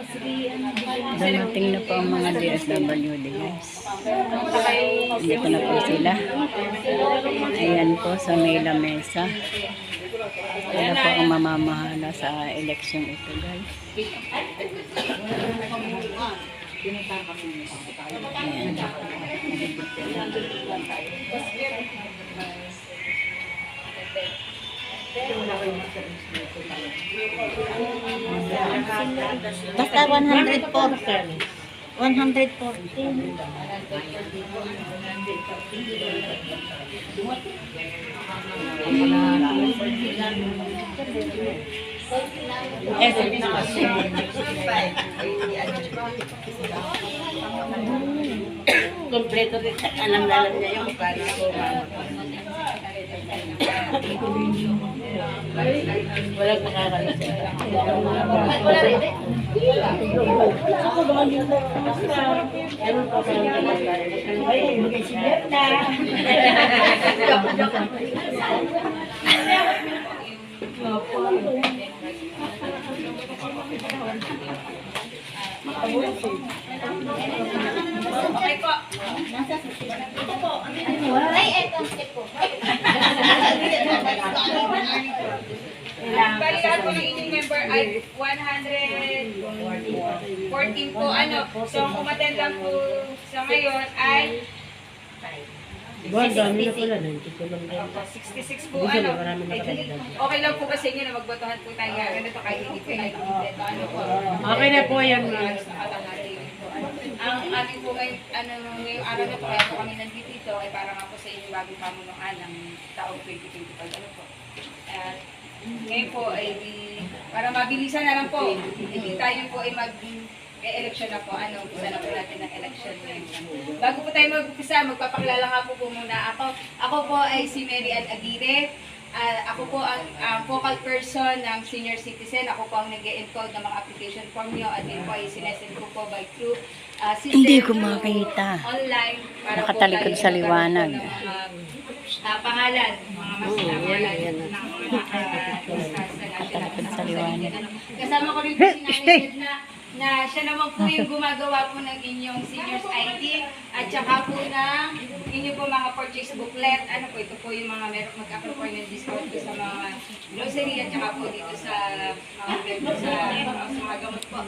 Dumating na po ang mga DSWD guys. Dito na po sila. Ayan po sa may lamesa. Sila po ang mamamahala sa eleksyon ito guys. Ayan. Basta 140. 140. Kompleto rin. Alam na alam niya yung kano ko. Walang makakalit. Bali lahat po ng inyong member ay 114 po. Ano, so ang umattend lang po sa ngayon ay Buwan, dami na pala. 90 ko lang. Opo, 66 po. Ano, okay lang po ba sa inyo na magbotohan po tayo ganito kahit hindi po tayo dito. Ano po? Okay na po yan, Ang amin po ngayon, ano, ngayong araw na po, kaya po kami nandito dito, ay para nga po sa inyo bagong pamunuan ng taong 2025. Ano po? At ngayon po ay para mabilisan na lang po, hindi tayo po ay mag election na po, ano, umpisa na po natin ng election ngayon. Bago po tayo mag-umpisa, magpapakilala nga po po muna ako. Ako po ay si Mary Ann Aguirre. Ah, ako po ang ang focal person ng senior citizen. Ako po ang nag encode ng mga application form nyo at yun po ay sinesend ko po by through ah, system Hindi ko makita. Online. Para Nakatalikod po sa liwanag. ng mga ah, pangalan, mga mas Oo, pangalan yan na, yan na. ng Kasama ko rin po si Nanay Edna na siya naman po yung gumagawa po ng inyong seniors ID at saka po ng inyo po mga purchase booklet. Ano po, ito po yung mga meron mag-apply ng discount po sa mga grocery at saka po dito sa mga sa, sa mga gamot po.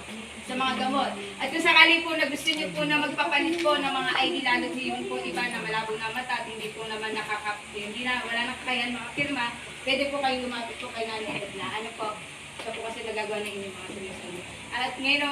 Sa mga gamot. At kung sakali po na gusto niyo po na magpapalit po ng mga ID lalo yung po iba na malabo na mata at hindi po naman nakakap, hindi na, wala na kakayahan mga firma, pwede po kayong lumapit po kay Nanay Edna. Ano po, siya po kasi nagagawa ng inyong mga solution. At ngayon